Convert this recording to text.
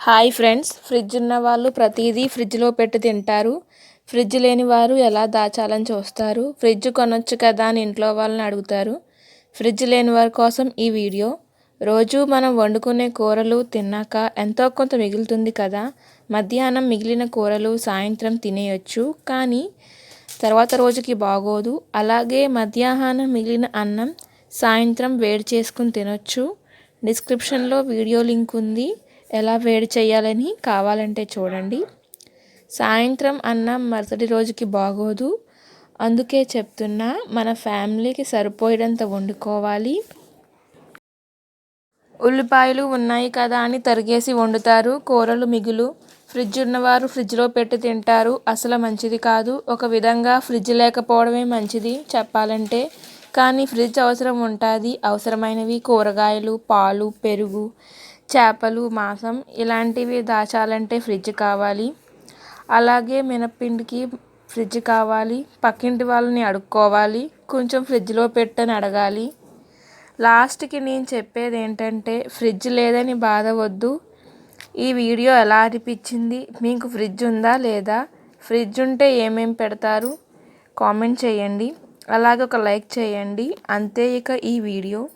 Hi friends fridge ఉన్న వాళ్ళు ప్రతిదీ ఫ్రిడ్జ్లో పెట్టి తింటారు. ఫ్రిడ్జ్ లేని వారు ఎలా దాచాలని చూస్తారు? ఫ్రిడ్జ్ కొనొచ్చు కదా అని ఇంట్లో వాళ్ళని అడుగుతారు. ఫ్రిడ్జ్ లేని వారి కోసం ఈ వీడియో. రోజు మనం వండుకునే కూరలు తిన్నాక ఎంతో కొంత మిగులుతుంది కదా. మధ్యాహ్నం మిగిలిన కూరలు సాయంత్రం తినేయచ్చు కానీ తర్వాత రోజుకి బాగోదు. అలాగే మధ్యాహ్నం మిగిలిన అన్నం సాయంత్రం వేడి చేసుకుని తినొచ్చు. డిస్క్రిప్షన్లో వీడియో లింక్ ఉంది. ఎలా వేడి చేయాలని కావాలంటే చూడండి. సాయంత్రం అన్నం మరుసటి రోజుకి బాగోదు. అందుకే చెప్తున్నా మన ఫ్యామిలీకి సరిపోయేంత వండుకోవాలి. ఉల్లిపాయలు ఉన్నాయి కదా అని తరిగేసి వండుతారు. కూరలు మిగులు. ఫ్రిడ్జ్ ఉన్నవారు ఫ్రిడ్జ్లో పెట్టి తింటారు. అసలు మంచిది కాదు. ఒక విధంగా ఫ్రిడ్జ్ లేకపోవడమే మంచిది చెప్పాలంటే. కానీ ఫ్రిడ్జ్ అవసరం ఉంటుంది. అవసరమైనవి కూరగాయలు పాలు పెరుగు. చేపలు మాంసం ఇలాంటివి దాచాలంటే ఫ్రిడ్జ్ కావాలి. అలాగే మినప్పిండికి ఫ్రిడ్జ్ కావాలి. పక్కింటి వాళ్ళని అడుక్కోవాలి. కొంచెం ఫ్రిడ్జ్లో పెట్టని అడగాలి. లాస్ట్కి నేను చెప్పేది ఏంటంటే ఫ్రిడ్జ్ లేదని బాధ వద్దు. ఈ వీడియో ఎలా అనిపించింది? మీకు ఫ్రిడ్జ్ ఉందా లేదా? ఫ్రిడ్జ్ ఉంటే ఏమేం పెడతారు? కామెంట్ చేయండి. అలాగే ఒక లైక్ చేయండి. అంతే ఇక ఈ వీడియో.